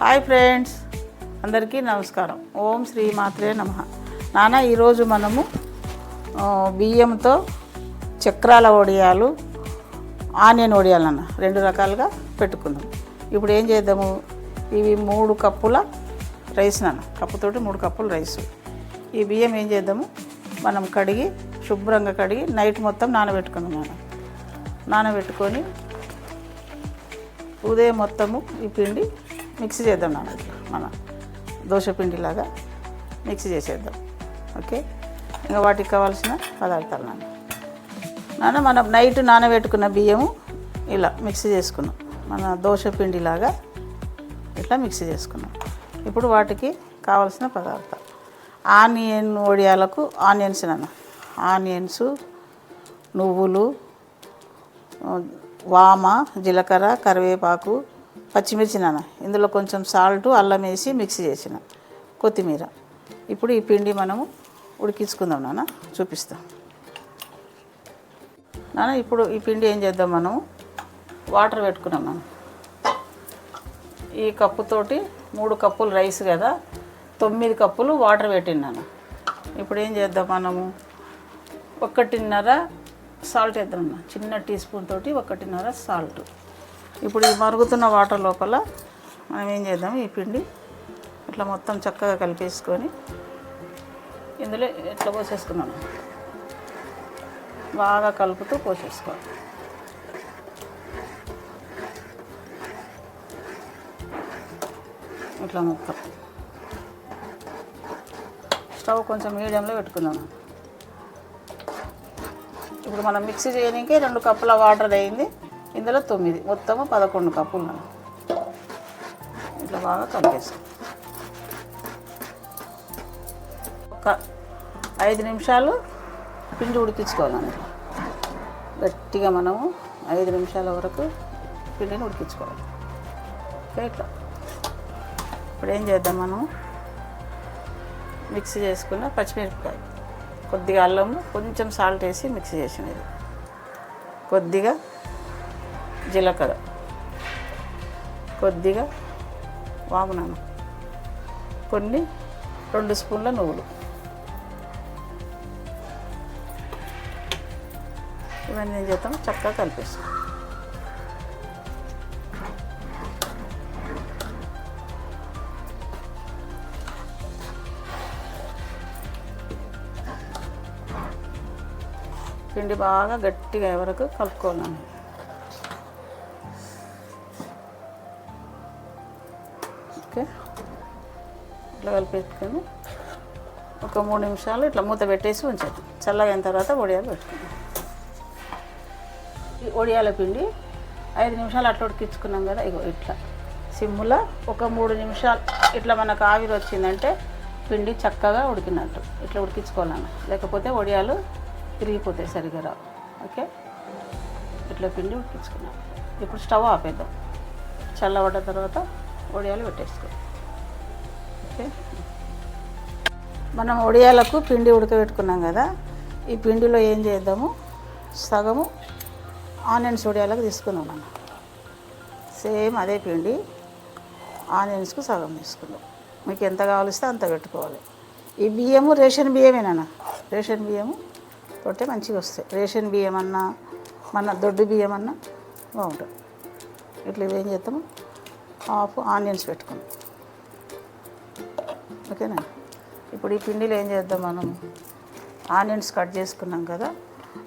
Hi friends అందరికీ నమస్కారం. ఓం శ్రీ మాత్రే నమ. నాన్న ఈరోజు మనము బియ్యంతో చక్రాల వడియాలు ఆనియన్ వడియాలు అన్న రెండు రకాలుగా పెట్టుకుందాం. ఇప్పుడు ఏం చేద్దాము? ఇవి మూడు కప్పుల రైస్ నాన్న కప్పుతోటి మూడు కప్పుల రైస్. ఈ బియ్యం ఏం చేద్దాము? మనం కడిగి శుభ్రంగా కడిగి నైట్ మొత్తం నానబెట్టుకుందాం నాన్న. నానబెట్టుకొని ఉదయం మొత్తము ఈ పిండి మిక్సీ చేద్దాం నాన్న. ఇట్లా మన దోశ పిండిలాగా మిక్సీ చేసేద్దాం. ఓకే? ఇంకా వాటికి కావాల్సిన పదార్థాలు నాన్న. నాన్న మనం నైట్ నానబెట్టుకున్న బియ్యము ఇలా మిక్సీ చేసుకున్నాం. మన దోశ పిండిలాగా ఇట్లా మిక్సీ చేసుకున్నాం. ఇప్పుడు వాటికి కావాల్సిన పదార్థాలు. ఆనియన్ వడియాలకు ఆనియన్స్ నాన్న. ఆనియన్స్ నువ్వులు వామ జీలకర్ర కరివేపాకు పచ్చిమిర్చి నాన్న ఇందులో కొంచెం సాల్ట్ అల్లం వేసి మిక్స్ చేసిన కొత్తిమీర. ఇప్పుడు ఈ పిండి మనము ఉడికించుకుందాం నాన్న. చూపిస్తాం. నాన్న ఇప్పుడు ఈ పిండి ఏం చేద్దాం మనము? వాటర్ పెట్టుకున్నాం మనం. ఈ కప్పుతోటి మూడు కప్పులు రైస్ కదా తొమ్మిది కప్పులు వాటర్ పెట్టినాను ఇప్పుడు ఏం చేద్దాం మనము? ఒకటిన్నర సాల్ట్ వేద్దాం చిన్న టీ స్పూన్ తోటి ఒకటిన్నర సాల్ట్. ఇప్పుడు ఈ మరుగుతున్న వాటర్ లోపల మనం ఏం చేద్దాం ఈ పిండి ఇట్లా మొత్తం చక్కగా కలిపేసుకొని ఇందులో ఇట్లా పోసేసుకున్నాను బాగా కలుపుతూ పోసేసుకోవాలి. ఇట్లా మొత్తం. స్టవ్ కొంచెం మీడియంలో పెట్టుకున్నాను ఇప్పుడు మనం మిక్సీ చేయడానికి రెండు కప్పుల వాటర్ అయింది ఇందులో తొమ్మిది. మొత్తము పదకొండు కప్పులు ఉన్నాయి. ఇట్లా బాగా కలిపేసాం. ఒక ఐదు నిమిషాలు పిండి ఉడికించుకోవాలండి గట్టిగా మనము ఐదు నిమిషాల వరకు పిండిని ఉడికించుకోవాలి. ఓకే ఇట్లా. ఇప్పుడు ఏం చేద్దాం మనం మిక్సీ చేసుకున్న పచ్చిమిరపకాయ. కొద్దిగా అల్లము కొంచెం సాల్ట్ వేసి మిక్సీ చేసినది కొద్దిగా జీలకర్ర. కొద్దిగా వామనాన కొన్ని రెండు స్పూన్ల నువ్వులు. ఇవన్నీ ఏం చేద్దాం? చక్కగా కలిపేస్తాం. పిండి బాగా గట్టిగా వరకు కలుపుకోవాలి ఇట్లా కలిపేసుకొని ఒక మూడు నిమిషాలు ఇట్లా మూత పెట్టేసి ఉంచేది చల్లగా అయిన తర్వాత వడియాలు పెట్టుకుందాం. ఈ వడియాల పిండి ఐదు నిమిషాలు అట్లా ఉడికించుకున్నాం కదా ఇగో ఇట్లా. సిమ్ములో ఒక మూడు నిమిషాలు ఇట్లా మనకు ఆవిరి వచ్చిందంటే పిండి చక్కగా ఉడికినట్టు. ఇట్లా ఉడికించుకోవాలన్న. లేకపోతే వడియాలు తిరిగిపోతాయి సరిగా రావు. ఓకే? ఇట్లా పిండి ఉడికించుకున్నాం. ఇప్పుడు స్టవ్ ఆపేద్దాం. చల్లబడ్డ తర్వాత వడియాలు పెట్టేసుకో. ఓకే. మనం వడియాలకు పిండి ఉడకబెట్టుకున్నాం కదా ఈ పిండిలో ఏం చేద్దాము? సగము ఆనియన్స్ వడియాలకు తీసుకున్నాం మనం. సేమ్ అదే పిండి ఆనియన్స్కు సగం తీసుకున్నాం. మీకు ఎంత కావలిస్తే అంత పెట్టుకోవాలి. ఈ బియ్యము రేషన్ బియ్యమేనా రేషన్ బియ్యము తోటే మంచిగా వస్తాయి. రేషన్ బియ్యం అన్నా మన దొడ్డు బియ్యం అన్నా బాగుంటుంది. ఇట్లా ఇవి ఏం చేస్తాము? హాఫ్ ఆనియన్స్ పెట్టుకున్నాం. ఓకేనా? ఇప్పుడు ఈ పిండిలో ఏం చేద్దాం మనం? ఆనియన్స్ కట్ చేసుకున్నాం కదా.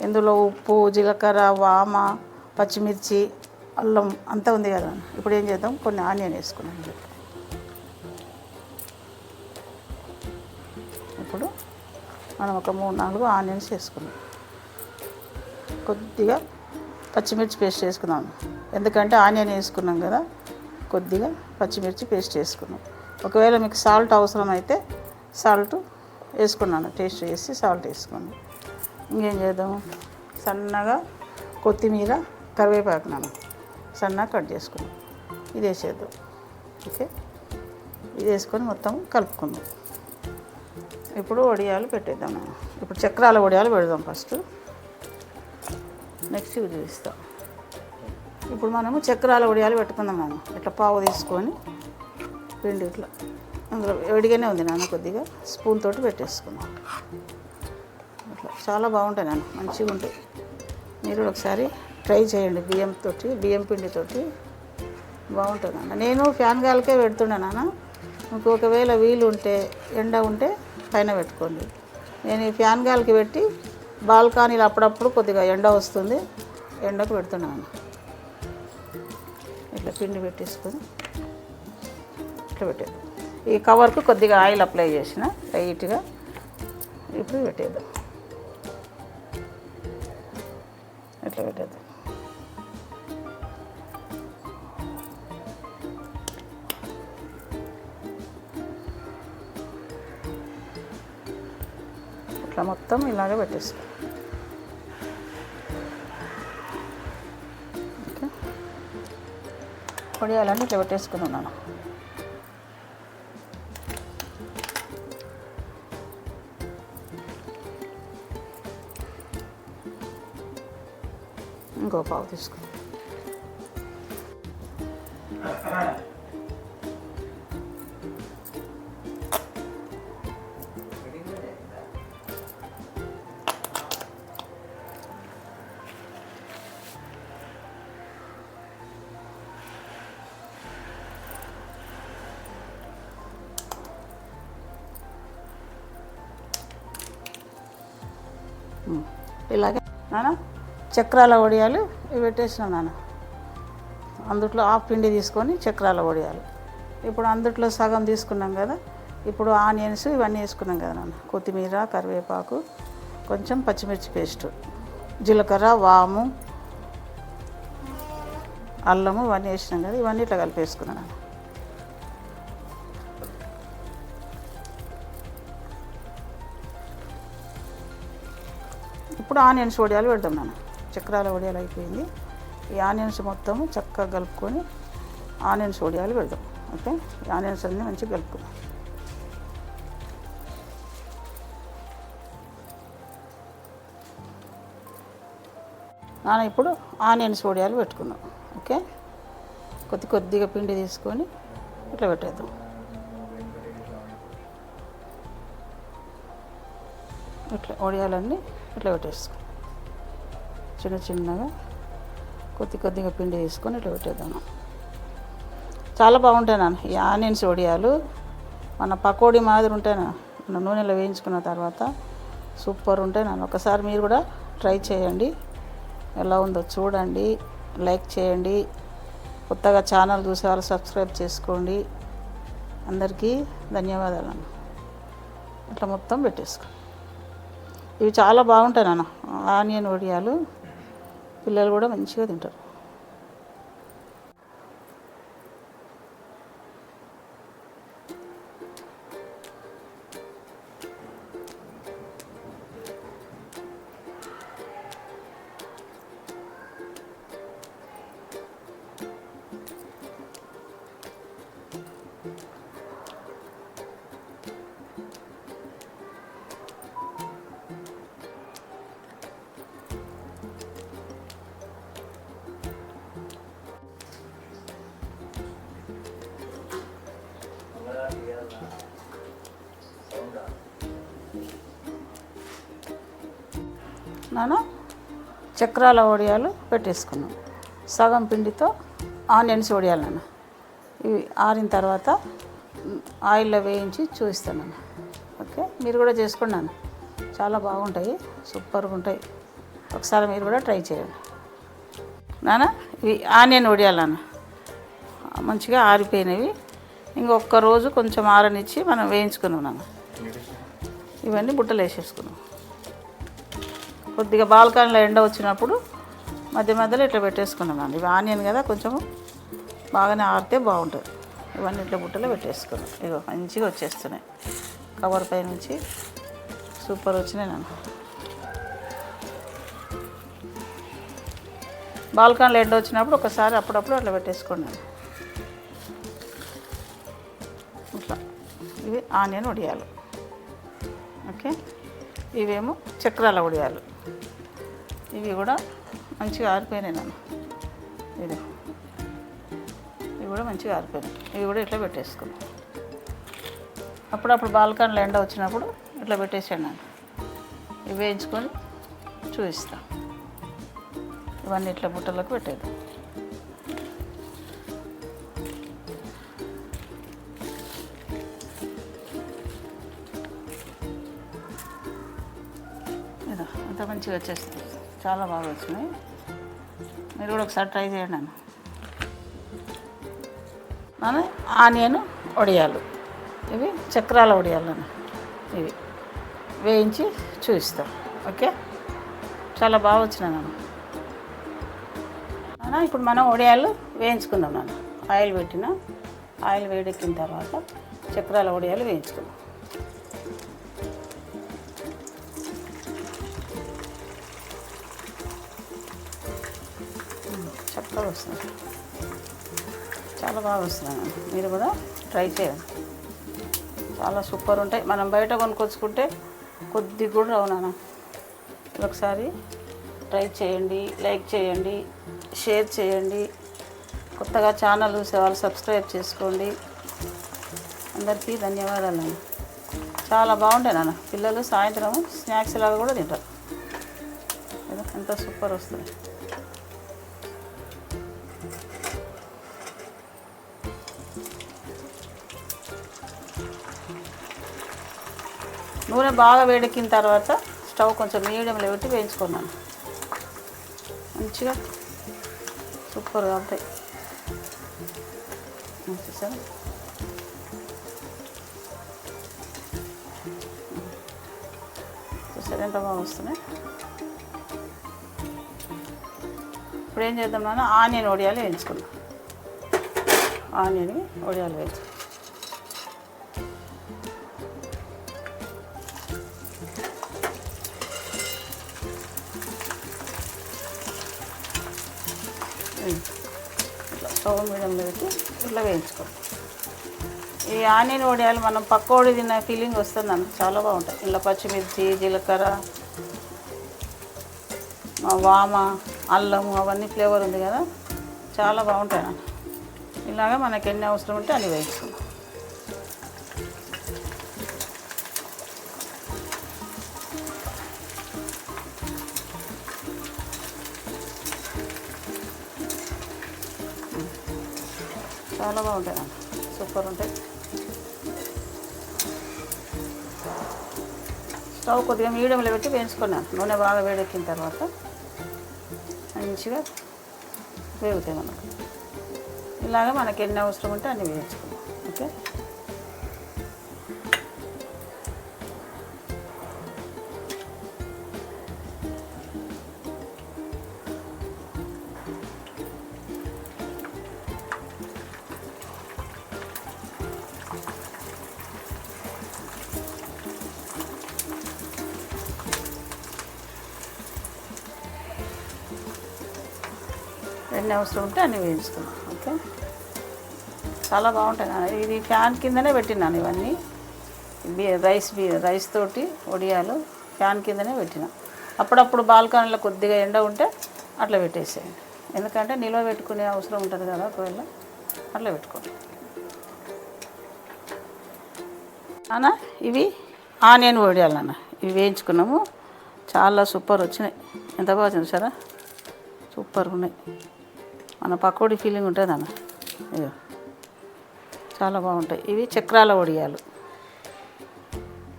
ఇందులో ఉప్పు జీలకర్ర వామ పచ్చిమిర్చి అల్లం అంతా ఉంది కదా. ఇప్పుడు ఏం చేద్దాం? కొన్ని ఆనియన్ వేసుకున్నాం ఇప్పుడు మనం ఒక మూడు నాలుగు ఆనియన్స్ వేసుకున్నాం కొద్దిగా పచ్చిమిర్చి పేస్ట్ వేసుకుందాం ఎందుకంటే ఆనియన్ వేసుకున్నాం కదా. కొద్దిగా పచ్చిమిర్చి పేస్ట్ వేసుకున్నాం ఒకవేళ మీకు సాల్ట్ అవసరం అయితే సాల్ట్ వేసుకున్నాను. టేస్ట్ చేసి సాల్ట్ వేసుకోండి. ఇంకేం చేద్దాం? సన్నగా కొత్తిమీర కరివేపాకు నాన్న సన్నగా కట్ చేసుకున్నాం. ఇది వేసేద్దాం. ఓకే? ఇది వేసుకొని మొత్తం కలుపుకుందాం. ఇప్పుడు వడియాలు పెట్టేద్దాం. మనం ఇప్పుడు చక్రాల వడియాలు పెడదాం ఫస్ట్ నెక్స్ట్ ఇది చూపిస్తాం ఇప్పుడు మనము చక్రాల వడియాలు పెట్టుకుందాం మనం. ఇట్లా పావు తీసుకొని పిండి ఇట్లా. అందులో వేడిగానే ఉంది నాన్న కొద్దిగా. స్పూన్ తోటి పెట్టేసుకున్నాను ఇట్లా చాలా బాగుంటాయి నాన్న మంచిగా ఉంటాయి. మీరు ఒకసారి ట్రై చేయండి బియ్యం తోటి బియ్యం పిండితోటి బాగుంటుంది అన్న నేను ఫ్యాన్ గాలికే పెడుతుండే నాన్న. మీకు ఒకవేళ వీలు ఉంటే ఎండ ఉంటే పైన పెట్టుకోండి. నేను ఈ ఫ్యాన్ గాలికి పెట్టి బాల్కానీలు అప్పుడప్పుడు కొద్దిగా ఎండ వస్తుంది ఎండకు పెడుతున్నాను ఇట్లా పిండి పెట్టేసుకొని. ఇట్లా పెట్టేది ఈ కవర్కు కొద్దిగా ఆయిల్ అప్లై చేసిన లైట్గా ఇప్పుడు పెట్టేద్దాం. ఇట్లా పెట్టేద్దాం. ఇట్లా మొత్తం ఇలాగే పెట్టేస్తాం ఓకే? పొడియాలని ఇట్లా పెట్టేసుకున్నాను. ఇంకో పావు తీసుకో ఇలాగే. నాన్న చక్రాల వడియాలు ఇవి పెట్టేసినాం నాన్న. అందుట్లో ఆ పిండి తీసుకొని చక్రాల వడియాలు ఇప్పుడు అందుట్లో సగం తీసుకున్నాం కదా ఇప్పుడు ఆనియన్స్ ఇవన్నీ వేసుకున్నాం కదా నాన్న. కొత్తిమీర కరివేపాకు కొంచెం పచ్చిమిర్చి పేస్ట్ జీలకర్ర వాము అల్లము ఇవన్నీ వేసినాం కదా ఇవన్నీ ఇట్లా కలిపేసుకున్నాను నాన్న. ఇప్పుడు ఆనియన్స్ వడియాలు పెడతాం నాన్న. చక్రాల వడియాలు అయిపోయింది. ఈ ఆనియన్స్ మొత్తం చక్కగా కలుపుకొని ఆనియన్స్ వడియాలు పెడదాం. ఓకే? ఆనియన్స్ అన్నీ మంచిగా కలుపుకుందాం నాన్న ఇప్పుడు ఆనియన్స్ వడియాలు పెట్టుకుందాం. ఓకే? కొద్ది కొద్దిగా పిండి తీసుకొని ఇట్లా పెట్టేద్దాం. ఇట్లా వడియాలన్నీ ఇట్లా పెట్టేసుకో. చిన్న చిన్నగా కొద్ది కొద్దిగా పిండి తీసుకొని ఇట్లా పెట్టేద్దాము. చాలా బాగుంటాయి నాన్న. ఈ ఆనియన్స్ వడియాలు మన పకోడీ మాదిరి ఉంటాయి మన నూనెలో వేయించుకున్న తర్వాత సూపర్ ఉంటాయి నాన్న. ఒకసారి మీరు కూడా ట్రై చేయండి. ఎలా ఉందో చూడండి. లైక్ చేయండి. కొత్తగా ఛానల్ చూసేవాళ్ళు సబ్స్క్రైబ్ చేసుకోండి. అందరికీ ధన్యవాదాలు అన్న ఇట్లా మొత్తం పెట్టేసుకో. ఇవి చాలా బాగుంటాయి నాన్న. ఆనియన్ వడియాలు పిల్లలు కూడా మంచిగా తింటారు. నేను చక్రాల వడియాలు పెట్టేసుకున్నాం. సగం పిండితో ఆనియన్స్ వడియాలు నాన్న ఇవి ఆరిన తర్వాత ఆయిల్లో వేయించి చూపిస్తాను ఓకే? మీరు కూడా చేసుకోండి చాలా బాగుంటాయి సూపర్గా ఉంటాయి. ఒకసారి మీరు కూడా ట్రై చేయండి. నాన్న ఇవి ఆనియన్ వడియాలు నాన్న మంచిగా ఆరిపోయినవి. ఇంకొక రోజు కొంచెం ఆరనిచ్చి మనం వేయించుకున్నాం నాన్న ఇవన్నీ బుట్టలు వేసేసుకున్నాం. కొద్దిగా బాల్కనీలో ఎండ వచ్చినప్పుడు మధ్య మధ్యలో ఇట్లా పెట్టేసుకున్నాం అండి. ఇవి ఆనియన్ కదా కొంచెం బాగానే ఆరితే బాగుంటుంది. ఇవన్నీ ఇట్లా బుట్టలో పెట్టేసుకున్నాం. ఇగో మంచిగా వచ్చేస్తున్నాయి. కవర్ పై నుంచి సూపర్ వచ్చినాయి నన్ను. బాల్కనీలో ఎండ వచ్చినప్పుడు ఒకసారి అప్పుడప్పుడు అట్లా పెట్టేసుకోండి. ఇట్లా. ఇవి ఆనియన్ వడియాలు. ఓకే? ఇవేమో చక్రాల ఉడియాలు ఇవి కూడా మంచిగా ఆరిపోయినాయి నన్ను. ఇది ఇవి కూడా మంచిగా ఆరిపోయినాయి. ఇవి కూడా ఇట్లా పెట్టేసుకున్నాం అప్పుడప్పుడు బాల్కన్లో ఎండ వచ్చినప్పుడు ఇట్లా పెట్టేసాను నేను ఇవి వేయించుకొని చూపిస్తాను ఇవన్నీ ఇట్లా బుట్టలకు పెట్టేది అంత మంచిగా వచ్చేస్తుంది చాలా బాగా వచ్చినాయి. మీరు కూడా ఒకసారి ట్రై చేయండి అన్న. నాన్న ఆనియన్ వడియాలు ఇవి చక్రాల వడియాలు అన్న. ఇవి వేయించి చూపిస్తాం. ఓకే? చాలా బాగా వచ్చినాయి నాన్న. ఇప్పుడు మనం వడియాలు వేయించుకుందాం నాన్న. ఆయిల్ పెట్టిన ఆయిల్ వేడెక్కిన తర్వాత చక్రాల వడియాలు వేయించుకుందాం. చక్కగా వస్తుంది. చాలా బాగా వస్తుంది మీరు కూడా ట్రై చేయండి. చాలా సూపర్ ఉంటాయి. మనం బయట కొనుక్కొచ్చుకుంటే కొద్ది కూడా రావు నాన్న. ఒకసారి ట్రై చేయండి లైక్ చేయండి షేర్ చేయండి. కొత్తగా ఛానల్ చూసే వాళ్ళు సబ్స్క్రైబ్ చేసుకోండి. అందరికీ ధన్యవాదాలు నాన్న. చాలా బాగుంటాయి నాన్న. పిల్లలు సాయంత్రం స్నాక్స్ లాగా కూడా తింటారు. ఎంత సూపర్ వస్తుంది. నూనె బాగా వేడెక్కిన తర్వాత స్టవ్ కొంచెం మీడియంలో పెట్టి వేయించుకున్నాను. మంచిగా సూపర్గా ఉంటాయి. చూసారా? చూసారా ఎంత బాగా వస్తున్నాయి? ఇప్పుడు ఏం చేద్దాం నాన్న? ఆనియన్ వడియాలు వేయించుకుందాం. ఆనియన్ వడియాలు వేయించు ఇట్లా స్టవ్ మీడియంలో పెట్టి ఇట్లా వేయించుకోవాలి. ఈ ఆనియన్ వడియాలు మనం పక్కోడి తిన్న ఫీలింగ్ వస్తుంది అన్న చాలా బాగుంటుంది ఇలా పచ్చిమిర్చి జీలకర్ర వామ అల్లము అవన్నీ ఫ్లేవర్ ఉంది కదా చాలా బాగుంటాయి ఇలాగ ఇలాగా మనకి ఎన్ని అవసరం ఉంటే అన్ని వేయించుకుంటాం. చాలా బాగుంటాయి అండి సూపర్ ఉంటాయి. స్టవ్ కొద్దిగా మీడియంలో పెట్టి వేయించుకున్నాను. నూనె బాగా వేడెక్కిన తర్వాత మంచిగా వేగుతాయి మనకు. ఇలాగ మనకి ఎన్ని అవసరం ఉంటే అన్ని వేయించుకున్నాం ఓకే? అన్ని అవసరం ఉంటే అన్ని వేయించుకున్నాను ఓకే? చాలా బాగుంటాయి. ఇది ఫ్యాన్ కిందనే పెట్టినాను ఇవన్నీ. బీ రైస్ బి రైస్ తోటి వడియాలు ఫ్యాన్ కిందనే పెట్టిన. అప్పుడప్పుడు బాల్కనీలో కొద్దిగా ఎండ ఉంటే అట్లా పెట్టేసేయండి. ఎందుకంటే నిల్వ పెట్టుకునే అవసరం ఉంటుంది కదా ఒకవేళ అట్లా పెట్టుకోండి. అన్న ఇవి ఆనియన్ వడియాలు నాన్న. ఇవి వేయించుకున్నాము. చాలా సూపర్ వచ్చినాయి. ఎంత బాగా చూసారా? సూపర్ ఉన్నాయి. మన పకోడీ ఫీలింగ్ ఉంటుంది అన్న? ఇదిగో. చాలా బాగుంటాయి. ఇవి చక్రాల వడియాలు.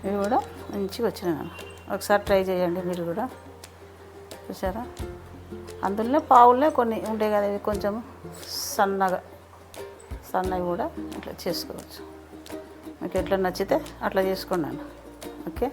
ఇవి కూడా మంచిగా వచ్చినాయి అన్న. ఒకసారి ట్రై చేయండి మీరు కూడా. చూసారా? అందులో పావులే కొన్ని ఉంటాయి కదా ఇవి కొంచెం సన్నగా సన్నవి కూడా ఇట్లా చేసుకోవచ్చు. మీకు ఎట్లా నచ్చితే అట్లా చేసుకోండి అన్న. ఓకే?